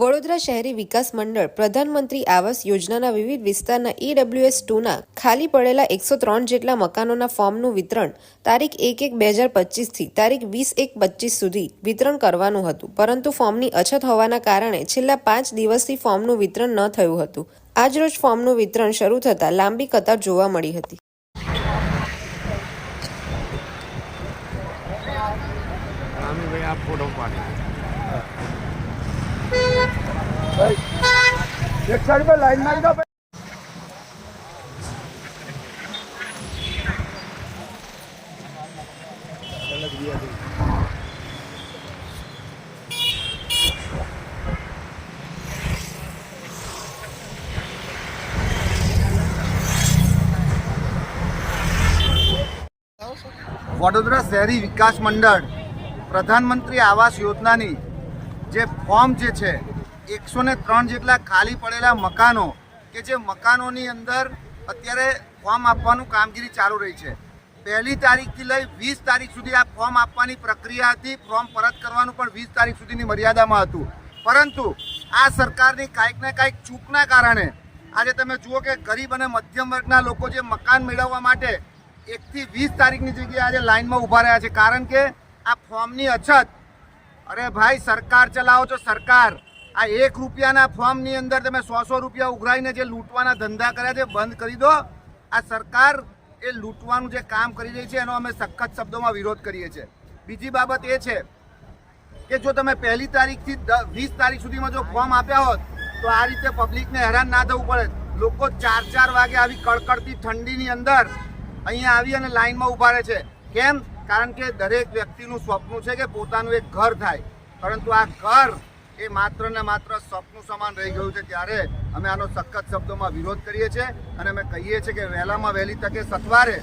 વડોદરા શહેરી વિકાસ મંડળ પ્રધાનમંત્રી આવાસ યોજનાના વિવિધ વિસ્તારના ઈડબ્લ્યુએસ ટુના ખાલી પડેલા એકસો ત્રણ જેટલા મકાનોના ફોર્મનું વિતરણ તારીખ એક એક બે હજાર પચીસથી તારીખ વીસ એક પચીસ સુધી વિતરણ કરવાનું હતું. પરંતુ ફોર્મની અછત હોવાના કારણે છેલ્લા પાંચ દિવસથી ફોર્મનું વિતરણ ન થયું હતું. આજરોજ ફોર્મનું વિતરણ શરૂ થતાં લાંબી કતાર જોવા મળી હતી. આ ફોટો પાડી એક સાઈડ પર લાઈન મારી દો વડોદરા શહેરી વિકાસ મંડળ પ્રધાનમંત્રી આવાસ યોજનાની જે ફોર્મ જે છે એકસો ને ત્રણ જેટલા ખાલી પડેલા મકાનો, કે જે મકાનોની અંદર અત્યારે ફોર્મ આપવાનું કામગીરી ચાલુ રહી છે. પહેલી તારીખથી લઈ વીસ તારીખ સુધી આ ફોર્મ આપવાની પ્રક્રિયા હતી. ફોર્મ પરત કરવાનું પણ વીસ તારીખ સુધીની મર્યાદામાં હતું. પરંતુ આ સરકારની કાંઈક ને કાંઈક ચૂકના કારણે આજે તમે જુઓ કે ગરીબ અને મધ્યમ વર્ગના લોકો જે મકાન મેળવવા માટે એકથી વીસ તારીખની જગ્યાએ આજે લાઇનમાં ઊભા રહ્યા છે. કારણ કે આ ફોર્મની અછત અરે ભાઈ, સરકાર ચલાવો છો, સરકાર. આ એક રૂપિયાના ફોર્મની અંદર તમે સો સો રૂપિયા ઉઘરાઈને જે લૂંટવાના ધંધા કર્યા છે, બંધ કરી દો. આ સરકાર એ લૂંટવાનું જે કામ કરી રહી છે, એનો અમે સખત શબ્દોમાં વિરોધ કરીએ છીએ. બીજી બાબત એ છે કે જો તમે પહેલી તારીખથી વીસ તારીખ સુધીમાં જો ફોર્મ આપ્યા હોત, તો આ રીતે પબ્લિકને હેરાન ના થવું પડે. લોકો ચાર ચાર વાગે આવી કડકડતી ઠંડીની અંદર અહીંયા આવી અને લાઈનમાં ઊભા રહે છે. કેમ? કારણ કે દરેક વ્યક્તિનું સ્વપ્ન છે કે પોતાનું એક ઘર થાય. પરંતુ આ ઘર એ માત્ર ને માત્ર સ્વપ્ન સમાન રહી ગયું છે ત્યારે અમે આનો સખત શબ્દોમાં વિરોધ કરીએ છીએ અને અમે કહીએ છીએ કે વહેલામાં વહેલી તકે સથવારે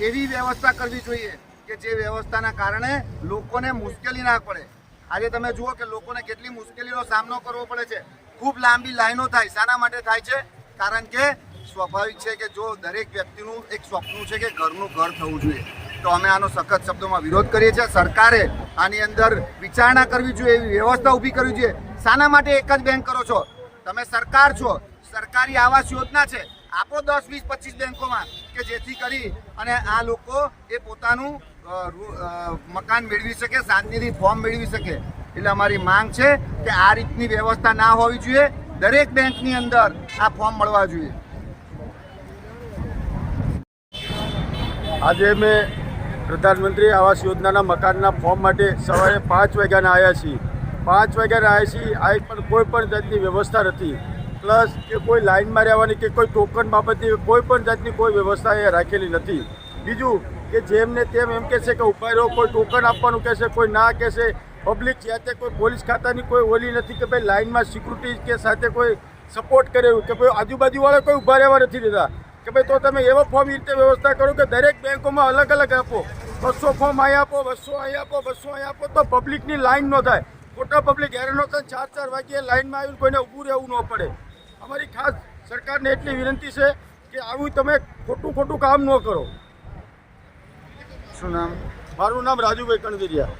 એવી વ્યવસ્થા કરવી જોઈએ કે જે વ્યવસ્થાના કારણે લોકોને મુશ્કેલી ના પડે. આજે તમે જુઓ કે લોકોને કેટલી મુશ્કેલીનો સામનો કરવો પડે છે. ખૂબ લાંબી લાઈનો થાય. શાના માટે થાય છે? કારણ કે સ્વાભાવિક છે કે જો દરેક વ્યક્તિનું એક સ્વપ્ન છે કે ઘરનું ઘર થવું જોઈએ. તો અમે આનો સખત શબ્દોમાં વિરોધ કરીએ છીએ. સરકારે આની અંદર વિચારણા કરવી જોઈએ, એવી વ્યવસ્થા ઊભી કરવી જોઈએ. શાના માટે એક જ બેંક કરો છો. તમે સરકાર છો. સરકારી આવાસ યોજના છે. આપો દસ, વીસ, પચીસ બેંકોમાં કે જેથી કરી અને આ લોકો એ પોતાનું મકાન મેળવી શકે શાંતિથી ફોર્મ મેળવી શકે. એટલે અમારી માંગ છે કે આ રીતની વ્યવસ્થા ના હોવી જોઈએ. દરેક બેંકની અંદર આ ફોર્મ મળવા જોઈએ. આજે મેં પ્રધાનમંત્રી આવાસ યોજનાના મકાનના ફોર્મ માટે સવારે પાંચ વાગ્યાના આવ્યા છીએ. પાંચ વાગ્યાના આવ્યા છીએ આ પણ કોઈ પણ જાતની વ્યવસ્થા નથી. પ્લસ કે કોઈ લાઇનમાં રહેવાની કે કોઈ ટોકન બાબતની કોઈ પણ જાતની કોઈ વ્યવસ્થા એ રાખેલી નથી. બીજું કે જેમને તેમ એમ કહેશે કે ઊભા રહો, કોઈ ટોકન આપવાનું કહેશે, કોઈ ના કહેશે. પબ્લિક છે તે કોઈ પોલીસ ખાતાની કોઈ ઓલી નથી કે ભાઈ લાઇનમાં સિક્યુરિટી કે સાથે કોઈ સપોર્ટ કરે કે ભાઈ આજુબાજુવાળા કોઈ ઊભા રહેવા નથી દેતા. કે ભાઈ તો તમે એવો ફોર્મ રીતે વ્યવસ્થા કરો કે દરેક બેંકોમાં અલગ અલગ આપો. બસો ફોર્મ અહીં આપો, બસો અહીં આપો, બસો અહીં આપો, તો પબ્લિકની લાઈન ન થાય. ખોટા પબ્લિક હેરાન થાય ચાર ચાર વાગ્યે લાઈનમાં આવીને કોઈને ઊભું રહેવું ન પડે. અમારી ખાસ સરકારને એટલી વિનંતી છે કે આવું તમે ખોટું ખોટું કામ ન કરો. શું નામ? મારું નામ રાજુભાઈ કણવીરિયા.